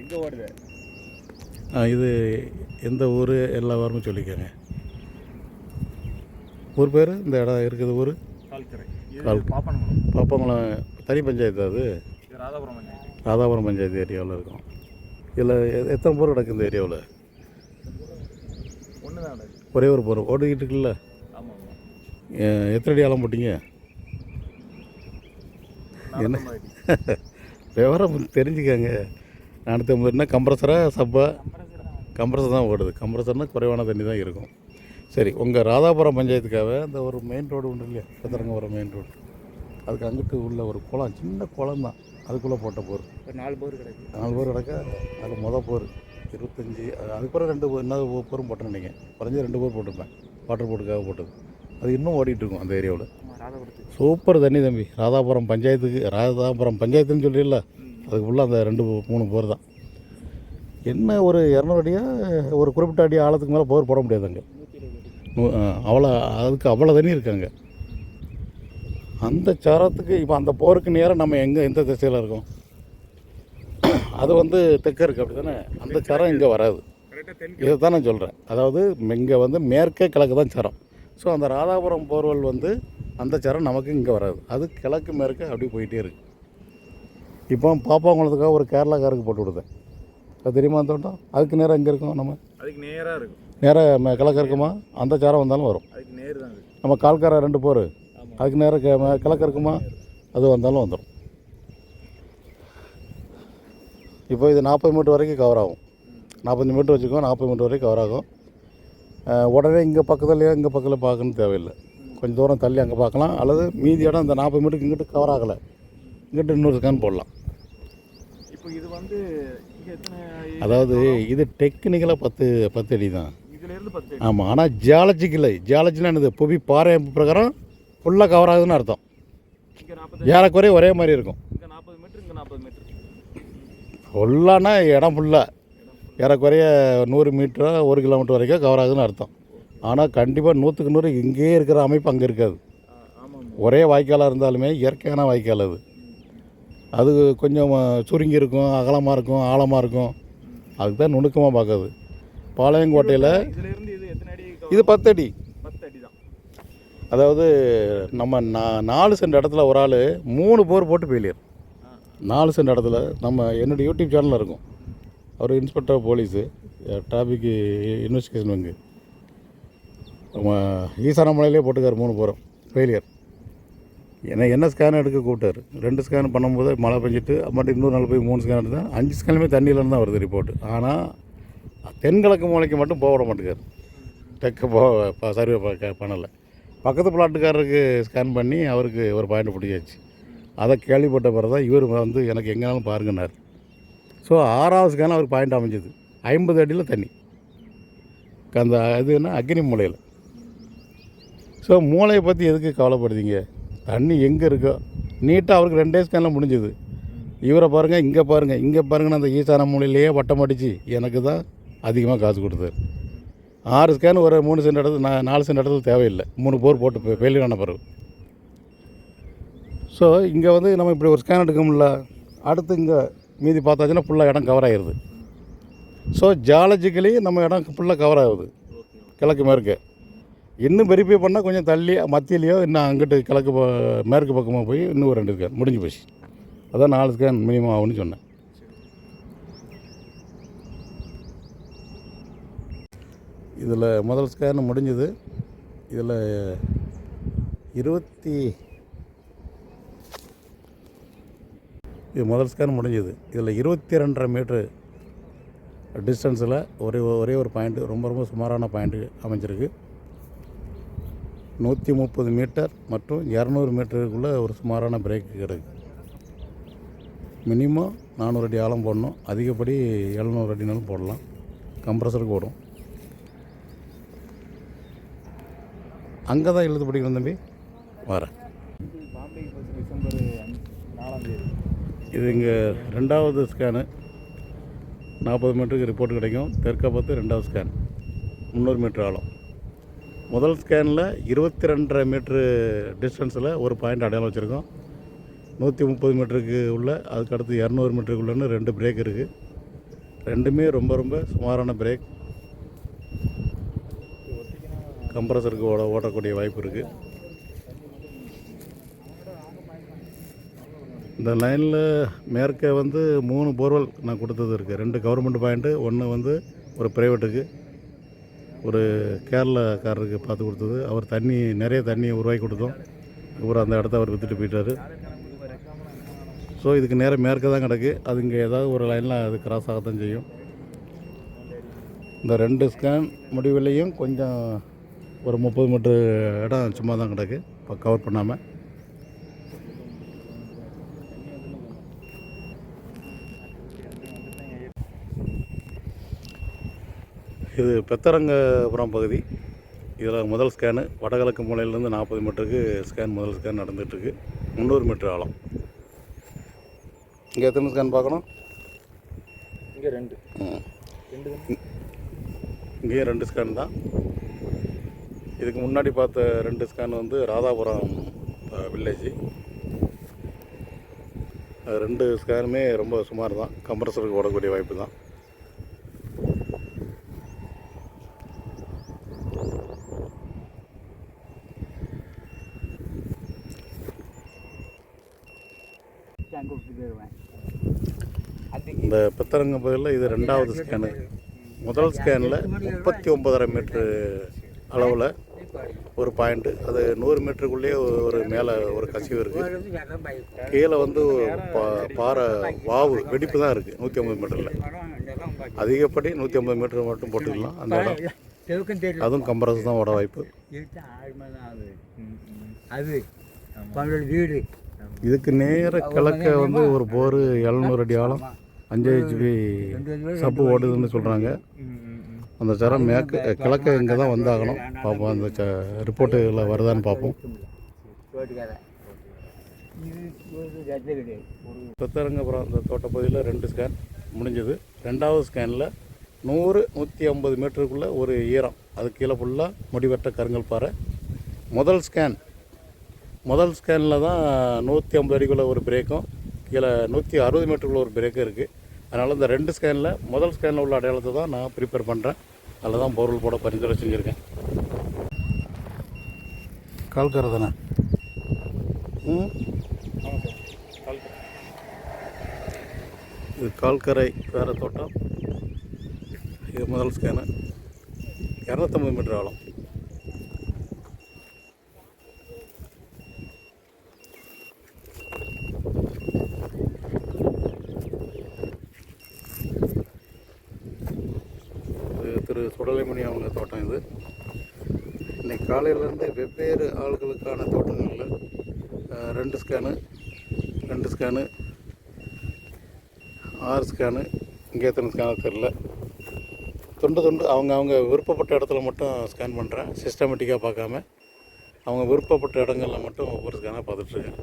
எங்கே ஓடுது இது எந்த ஊர் எல்லா வாரமும் சொல்லிக்கோங்க. ஊர் பேர்? இந்த இடம் இருக்குது ஊர்? பாப்பங்குளம் தனி பஞ்சாயத்து அது? ராதாபுரம் பஞ்சாயத்து. ஏரியாவில் இருக்கும். இதில் எத்தனை போர் கிடக்கு இந்த ஏரியாவில்? ஒரே ஒரு போர். ஓடிக்கிட்டு இருக்குல்ல? எத்தனை அடி ஆழம் போட்டீங்க? என்ன? விவரம் தெரிஞ்சுக்கங்க. நானூற்றம்பதுனா கம்ப்ரஸரா சப்பா கம்ப்ரஸர் தான் ஓடுது. கம்ப்ரஸர்னால் குறைவான தண்ணி தான் இருக்கும். சரி உங்கள் ராதாபுரம் பஞ்சாயத்துக்காக இந்த ஒரு மெயின் ரோடு உண்டு இல்லையா? கத்திரங்கபுரம் மெயின் ரோடு அதுக்கு அங்கிட்டு உள்ள ஒரு குளம் சின்ன குளம் தான். அதுக்குள்ளே போட்ட போர். நாலு போர் கிடக்கு. நாலு போர் கிடக்க? அதில் மொதல் போர். இருபத்தஞ்சி அது அதுக்கப்புறம் ரெண்டு போர் இன்னொரு போரும் போட்டேன் நினைக்கிறேன். குறைஞ்ச ரெண்டு போர் போட்டிருப்பேன். வாட்டர் போர்டுக்காக போட்டது. அது இன்னும் ஓடிட்டு இருக்கும் அந்த ஏரியாவில் சூப்பர் தண்ணி தம்பி. ராதாபுரம் பஞ்சாயத்துக்கு ராதாபுரம் பஞ்சாயத்துன்னு சொல்லிடல அதுக்கு ஃபுல்லாக அந்த ரெண்டு மூணு போர் தான். என்ன ஒரு இரநூறு அடியாக ஒரு குறிப்பிட்ட அடி ஆழத்துக்கு மேலே போர் போட முடியாது அங்கே. அவ்வளோ அதுக்கு அவ்வளோ தண்ணி இருக்காங்க அந்த சரத்துக்கு இப்போ அந்த போருக்கு நேரம் நம்ம எங்கே எந்த திசையில் இருக்கோம்? அது வந்து தெற்க இருக்குது அப்படி தானே அந்த சரம் இங்கே வராது. இதை தான் நான் சொல்கிறேன் அதாவது இங்கே வந்து மேற்கே கிழக்கு தான் சரம். ஸோ அந்த ராதாபுரம் போர்வெல் வந்து அந்த சரம் நமக்கு இங்கே வராது. அது கிழக்கு மேற்கே அப்படி போயிட்டே இருக்கு. இப்போ பாப்பாங்குளத்துக்காக ஒரு கேரளாக்காருக்கு போட்டு விடுதேன் அது தெரியுமா அந்த தோட்டம்? அதுக்கு நேரம் எங்கே இருக்கும் நம்ம? அதுக்கு நேராக இருக்கும். நேராக கிழக்கு இருக்குமா? அந்த சரம் வந்தாலும் வரும். அதுக்கு நேர் தான் நம்ம கால்கார ரெண்டு போர். அதுக்கு நேரம் கிழக்கு இருக்குமா? அது வந்தாலும் வந்துடும் இப்போ இது நாற்பது மீட்டர் வரைக்கும் கவர் ஆகும். நாற்பத்தஞ்சு மீட்டர் வச்சுக்கோ நாற்பது மீட்டர் வரைக்கும் கவர் ஆகும். உடனே இங்கே பக்கத்துலேயே இங்கே பக்கத்தில் பார்க்கணும்னு தேவையில்லை. கொஞ்சம் தூரம் தள்ளி அங்கே பார்க்கலாம். அல்லது மீதி இடம் இந்த நாற்பது மீட்டருக்கு இங்கிட்டு கவர் ஆகலை. இங்கிட்டு இன்னொரு ஸ்கேன் போடலாம். இப்போ இது வந்து அதாவது இது டெக்னிக்கலாக பத்து பத்து அடி தான். ஆமாம் ஆனால் ஜியாலஜிக்கல் ஜியாலஜினா என்னது? புவி பாறை பிரகாரம் ஃபுல்லாக கவர் ஆகுதுன்னு அர்த்தம். ஏறக்குறைய ஒரே மாதிரி இருக்கும். ஃபுல்லானா இடம் ஃபுல்லாக ஏறக்குறைய நூறு மீட்டரோ ஒரு கிலோமீட்டர் வரைக்கும் கவர் ஆகுதுன்னு அர்த்தம். ஆனால் கண்டிப்பாக நூற்றுக்கு நூறு இங்கேயே இருக்கிற அமைப்பு அங்கே இருக்காது. ஒரே வாய்க்காலாக இருந்தாலுமே இயற்கையான வாய்க்கால் அது. அது கொஞ்சம் சுருங்கி இருக்கும் அகலமாக இருக்கும் ஆழமாக இருக்கும். அதுக்கு தான் நுணுக்கமாக பார்க்குது பாளையங்கோட்டையில் இது பத்தடி பத்து அடி. அதாவது நம்ம நா நாலு சென்ட் இடத்துல ஒரு ஆள் மூணு போர் போட்டு ஃபெயிலியர் நாலு சென்ட் இடத்துல நம்ம என்னுடைய யூடியூப் சேனலில் இருக்கும். அவர் இன்ஸ்பெக்டர் போலீஸு டிராஃபிக்கு இன்வெஸ்டிகேஷன் வங்கி. நம்ம ஈசானமலையிலே போட்டுக்கார் மூணு போகிறோம் ஃபெயிலியர் என்ன என்ன ஸ்கேன் எடுக்க கூப்பிட்டாரு? ரெண்டு ஸ்கேன் பண்ணும்போது மழை பெஞ்சிட்டு அம்மாட்டி இன்னொரு நாள் போய் மூணு ஸ்கேன் எடுத்தேன் அஞ்சு ஸ்கேனுமே தண்ணியிலேருந்து தான் வருது ரிப்போர்ட் ஆனால் தென்கிழக்கு மூலைக்கு மட்டும் போக விட மாட்டேங்கார். தெற்கு போ சர்வே பண்ணலை. பக்கத்து பிளாட்டுக்காரருக்கு ஸ்கேன் பண்ணி அவருக்கு ஒரு பாயிண்ட் பிடிச்சாச்சு அதை கேள்விப்பட்ட பிறகு தான் இவர் வந்து எனக்கு எங்கேனாலும் பாருங்கன்னார். ஸோ ஆறாவது ஸ்கேன் அவருக்கு பாயிண்ட் அமைஞ்சது. ஐம்பது அடியில் தண்ணி. அந்த இது என்ன அக்னி மூலையில். ஸோ மூளையை பற்றி எதுக்கு கவலைப்படுதீங்க தண்ணி எங்கே இருக்கோ? நீட்டாக அவருக்கு ரெண்டே ஸ்கேனில் முடிஞ்சது. இவரை பாருங்கள் இங்கே பாருங்கள் இங்கே பாருங்கன்னு அந்த ஈசான மூலையிலேயே வட்டம் அடித்து எனக்கு தான் அதிகமாக காசு கொடுத்தாரு ஆறு ஸ்கேன் ஒரு மூணு சென்ட் இடத்துல நான் நாலு சென்ட் இடத்துல தேவையில்லை. மூணு போர் போட்டு ஃபெயிலியர் ஆன பிறகு. ஸோ இங்கே வந்து நம்ம இப்படி ஒரு ஸ்கேன் எடுக்க முடியல அடுத்து இங்கே மீதி பார்த்தாச்சுன்னா ஃபுல்லாக இடம் கவர் ஆகிடுது ஸோ ஜாலஜிக்கலி நம்ம இடம் ஃபுல்லாக கவர் ஆகுது. கிழக்கு மேற்கு. இன்னும் வெரிஃபை பண்ணால் கொஞ்சம் தள்ளி மத்தியிலையோ இன்னும் அங்கிட்டு கிழக்கு ப- மேற்கு பக்கமாக போய் இன்னும் ஒரு ரெண்டு ஸ்கேன் முடிஞ்சு போச்சு. அதான் நாலு ஸ்கேன் மினிமம் ஆகும்னு சொன்னேன். இதில் முதல் ஸ்கேன் முடிஞ்சது. இதில் இருபத்தி இது முதல் ஸ்கேன் முடிஞ்சது. இதில் இருபத்தி ரெண்டரை மீட்ரு டிஸ்டன்ஸில் ஒரே ஒரே ஒரு பாயிண்ட்டு ரொம்ப ரொம்ப சுமாரான பாயிண்ட்டு அமைஞ்சிருக்கு. நூற்றி முப்பது மீட்டர் மற்றும் இரநூறு மீட்டருக்குள்ளே ஒரு சுமாரான பிரேக்கு கிடக்கு மினிமம் நானூறு அடி ஆழம் போடணும். அதிகப்படி எழுநூறு அடினாலும் போடலாம். கம்ப்ரஸருக்கு ஓடும். அங்கே தான் எழுது படிக்கணும் தம்பி. வரேன். இது இங்கே ரெண்டாவது ஸ்கேனு நாற்பது மீட்டருக்கு ரிப்போர்ட் கிடைக்கும். தெற்க பார்த்து ரெண்டாவது ஸ்கேன் முந்நூறு மீட்டர் ஆழம். முதல் ஸ்கேனில் இருபத்தி ரெண்டரை மீட்ரு டிஸ்டன்ஸில் ஒரு பாயிண்ட் அடையாளம் வச்சுருக்கோம். நூற்றி முப்பது மீட்டருக்கு உள்ள அதுக்கு அடுத்து இரநூறு மீட்டருக்கு உள்ளன்னு ரெண்டு பிரேக் இருக்குது ரெண்டுமே ரொம்ப ரொம்ப சுமாரான பிரேக். கம்ப்ரஸருக்கு ஓட ஓடக்கூடிய வாய்ப்பு இருக்குது இந்த லைனில் மேற்கே வந்து மூணு போர்வெல் நான் கொடுத்தது இருக்குது ரெண்டு கவர்மெண்ட் பாயிண்ட்டு ஒன்று வந்து ஒரு ப்ரைவேட்டுக்கு. ஒரு கேரளாக்காரருக்கு பார்த்து கொடுத்தது. அவர் தண்ணி நிறைய தண்ணியை உருவாக்கி கொடுத்தோம். அப்புறம் அந்த இடத்த அவர் விற்றுட்டு போயிட்டார். ஸோ இதுக்கு நேரம் மேற்க தான் கிடக்கு. அது இங்கே ஏதாவது ஒரு லைனில் அது கிராஸ் ஆகத்தான் செய்யும். இந்த ரெண்டு ஸ்கேன் முடிவுலையும் கொஞ்சம் ஒரு முப்பது மீட்டர் இடம் சும்மா தான் கிடக்கு. இப்போ கவர் பண்ணாமல் இது பெத்தரங்கபுரம் பகுதி. இதில் முதல் ஸ்கேனு வடகிழக்கு மூலையிலேருந்து நாற்பது மீட்டருக்கு ஸ்கேன் முதல் ஸ்கேன் நடந்துகிட்ருக்கு முந்நூறு மீட்டர் ஆழம். இங்கே எத்தனை ஸ்கேன் பார்க்கணும்? இங்கே ரெண்டு. ரெண்டு? இங்கேயும் ரெண்டு ஸ்கேன் தான். இதுக்கு முன்னாடி பார்த்த ரெண்டு ஸ்கேன் வந்து ராதாபுரம் வில்லேஜ் ரெண்டு ஸ்கேனுமே ரொம்ப சுமார் தான். கம்ப்ரஸருக்கு ஓடக்கூடிய வாய்ப்பு தான். அங்கே விட்டு போயிடுவேன் இந்த பெத்தரங்க பகுதியில் இது ரெண்டாவது ஸ்கேனு முதல் ஸ்கேனில் முப்பத்தி ஒன்பதரை மீட்ரு அளவில் ஒரு பாயிண்ட்டு அது நூறு மீட்டருக்குள்ளேயே ஒரு மேலே ஒரு கசிவு இருக்குது கீழே வந்து பா பாறை வாவு வெடிப்பு தான் இருக்குது நூற்றி ஐம்பது மீட்டரில் அதிகப்படி நூற்றி ஐம்பது மீட்டர் மட்டும் போட்டுக்கலாம் அந்த இடம். அதுவும் கம்ப்ரஸ் தான் ஓட வாய்ப்பு. அது வீடு. இதுக்கு நேர கிழக்க வந்து ஒரு போர் எழுநூறு அடி ஆழம் அஞ்சு ஹெச்பி சப்பு ஓடுதுன்னு சொல்கிறாங்க அந்த சரம் மேற்கு கிழக்க இங்கே தான் வந்தாகணும். பார்ப்போம் அந்த ச ரிப்போர்ட்டுகளில் வருதான்னு பார்ப்போம் புத்தரங்கபுரம் அந்த தோட்டப்பகுதியில் ரெண்டு ஸ்கேன் முடிஞ்சது. ரெண்டாவது ஸ்கேனில் நூறு நூற்றி ஐம்பது மீட்டருக்குள்ளே ஒரு ஈரம். அது கீழே ஃபுல்லாக முடிவெட்ட கருங்கல் பாறை. முதல் ஸ்கேன் முதல் ஸ்கேனில் தான் நூற்றி ஐம்பது அடிக்குள்ளே ஒரு பிரேக்கும் கீழே நூற்றி அறுபது மீட்டருக்குள்ள ஒரு பிரேக்கும் இருக்குது அதனால் இந்த ரெண்டு ஸ்கேனில் முதல் ஸ்கேனில் உள்ள அடையாளத்தை தான் நான் ப்ரிப்பேர் பண்ணுறேன் அதில் தான் பொருள் போட பரிந்துரை செஞ்சுருக்கேன். கால்கரை தானே ம்? இது கால்கரை வேற தோட்டம். இது முதல் ஸ்கேனு இரநூத்தம்பது மீட்டர் ஆழம் இது திரு சுடலைமணி அவங்க தோட்டம் இது. இன்றைக்கி காலையிலேருந்து வெவ்வேறு ஆள்களுக்கான தோட்டங்களில் ரெண்டு ஸ்கேனு ரெண்டு ஸ்கேனு ஆறு ஸ்கேனு இங்கே எத்தனை ஸ்கேனு தெரில துண்டு துண்டு அவங்க அவங்க விருப்பப்பட்ட இடத்துல மட்டும் ஸ்கேன் பண்ணுறேன் சிஸ்டமேட்டிக்காக பார்க்காம அவங்க விருப்பப்பட்ட இடங்களில் மட்டும் ஒவ்வொரு ஸ்கேனாக பார்த்துட்ருக்கேன்